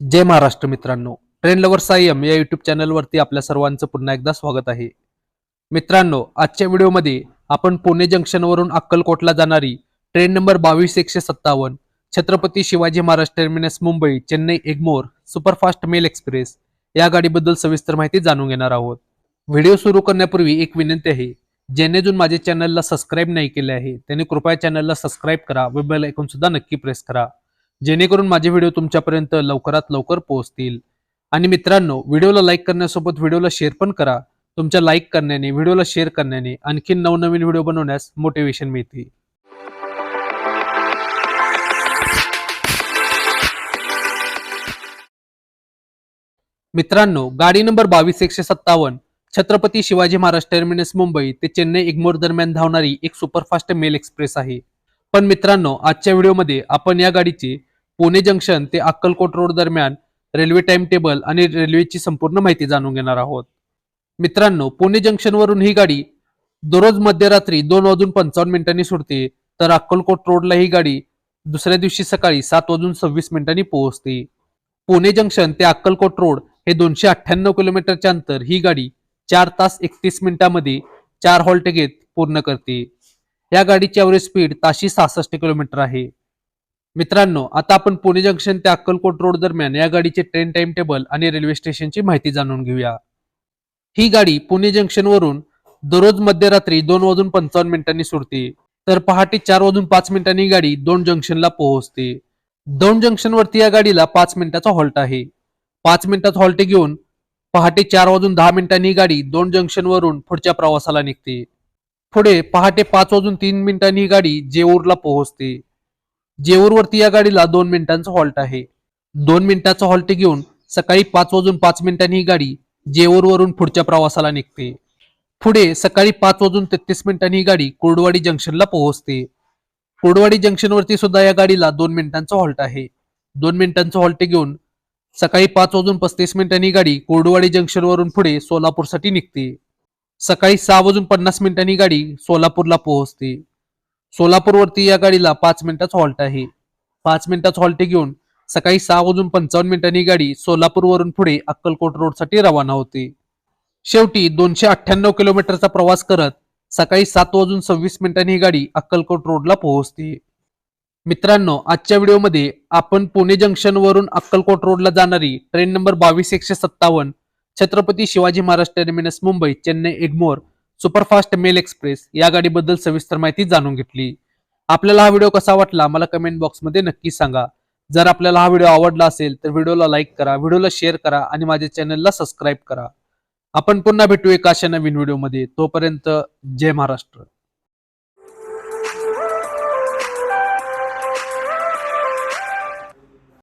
जय महाराष्ट्र मित्रांनो. Train lover Sayam या YouTube चॅनलवरती आपल्या सर्वांचं पुन्हा एकदा स्वागत आहे. मित्रांनो आजच्या व्हिडिओमध्ये आपण पुणे जंक्शनवरून अक्कलकोटला जाणारी ट्रेन नंबर बावीस एकशे सत्तावन्न Chhatrapati Shivaji Maharaj terminus Mumbai Chennai Egmore superfast mail express या गाडीबद्दल सविस्तर माहिती जाणून घेणार आहोत. व्हिडिओ सुरू करण्यापूर्वी एक विनंती आहे ज्याने अजून माझ्या चॅनलला सबस्क्राईब नाही केले आहे त्याने कृपया चॅनलला सबस्क्राईब करा व बेल ऐकून सुद्धा नक्की प्रेस करा. जेणेकरून माझे व्हिडिओ तुमच्यापर्यंत लवकरात लवकर पोहोचतील. आणि मित्रांनो व्हिडिओला लाईक करण्यासोबत व्हिडिओला शेअर पण करा. तुमच्या लाईक करण्याने व्हिडिओला शेअर करण्याने आणखी नवनवीन व्हिडिओ बनवण्यास मोटिवेशन मिळते मित्रांनो गाडी नंबर बावीस एकशे सत्तावन्न छत्रपती शिवाजी महाराज टर्मिनस मुंबई ते चेन्नई इग्मोर दरम्यान धावणारी एक सुपरफास्ट मेल एक्सप्रेस आहे. पण मित्रांनो आजच्या व्हिडिओमध्ये आपण या गाडीची पुणे जंक्शन ते अक्कलकोट रोड दरम्यान रेल्वे टाइम टेबल आणि रेल्वेची संपूर्ण माहिती जाणून घेणार आहोत. मित्रांनो पुणे जंक्शनवरून ही गाडी दररोज मध्यरात्री दोन वाजून पंचावन्न मिनिटांनी सुटते तर अक्कलकोट रोडला ही गाडी दुसऱ्या दिवशी सकाळी सात वाजून सव्वीस मिनिटांनी पोहोचते. पुणे जंक्शन ते अक्कलकोट रोड हे दोनशे अठ्ठ्याण्णव किलोमीटरचे अंतर ही गाडी चार तास एकतीस मिनिटांमध्ये चार हॉल्ट घेत पूर्ण करते. या गाडीची ॲव्हरेज स्पीड ताशी सहासष्ट किलोमीटर आहे. मित्रांनो आता आपण पुणे जंक्शन ते अक्कलकोट रोड दरम्यान या गाडीचे ट्रेन टाइम टेबल आणि रेल्वे स्टेशनची माहिती जाणून घेऊया. ही गाडी पुणे जंक्शनवरून दररोज मध्यरात्री दोन वाजून पंचावन्न मिनिटांनी सुटते. तर पहाटे चार वाजून पाच मिनिटांनी गाडी दोन जंक्शनला पोहोचते. दोन जंक्शनवरती या गाडीला पाच मिनिटाचा हॉल्ट आहे. पाच मिनिटात हॉल्ट घेऊन पहाटे चार वाजून दहा मिनिटांनी गाडी दोन जंक्शनवरून पुढच्या प्रवासाला निघते. पुढे पहाटे पाच वाजून तीन मिनिटांनी गाडी जेऊरला पोहोचते. जेऊरवरती या गाडीला दोन मिनिटांचा हॉल्ट आहे. दोन मिनिटाचा हॉल्ट घेऊन सकाळी पाच वाजून पाच मिनिटांनी ही गाडी जेऊरवरून पुढच्या प्रवासाला निघते. पुढे सकाळी पाच वाजून तेहतीस मिनिटांनी ही गाडी कुर्डवाडी जंक्शनला पोहोचते. कुर्डवाडी जंक्शनवरती सुद्धा या गाडीला दोन मिनिटांचा हॉल्ट आहे. दोन मिनिटांचा हॉल्ट घेऊन सकाळी पाच वाजून पस्तीस मिनिटांनी गाडी कोरडवाडी जंक्शनवरून पुढे सोलापूरसाठी निघते. सकाळी सहा वाजून पन्नास मिनिटांनी गाडी सोलापूरला पोहोचते. सोलापूरवरती या गाडीला पाच मिनिटाचा हॉल्ट आहे. पाच मिनिटाचा हॉल्ट घेऊन सकाळी सहा वाजून पंचावन्न मिनिटांनी ही गाडी सोलापूरवरून पुढे अक्कलकोट रोडसाठी रवाना होते. शेवटी दोनशे अठ्ठ्याण्णव किलोमीटरचा प्रवास करत सकाळी सात वाजून सव्वीस मिनिटांनी ही गाडी अक्कलकोट रोडला पोहोचते. मित्रांनो आजच्या व्हिडिओमध्ये आपण पुणे जंक्शनवरून अक्कलकोट रोडला जाणारी ट्रेन नंबर बावीस एकशे सत्तावन्न Chhatrapati Shivaji Maharaj terminus Mumbai Chennai Egmore superfast mail express या गाडीबद्दल सविस्तर माहिती जाणून घेतली. आपल्याला हा व्हिडिओ कसा वाटला मला कमेंट बॉक्समध्ये नक्की सांगा. जर आपल्याला हा व्हिडिओ आवडला असेल तर व्हिडिओला लाईक करा व्हिडिओला शेअर करा आणि माझ्या चॅनलला सबस्क्राईब करा. आपण पुन्हा भेटू एका अशा नवीन व्हिडिओमध्ये. तोपर्यंत जय महाराष्ट्र.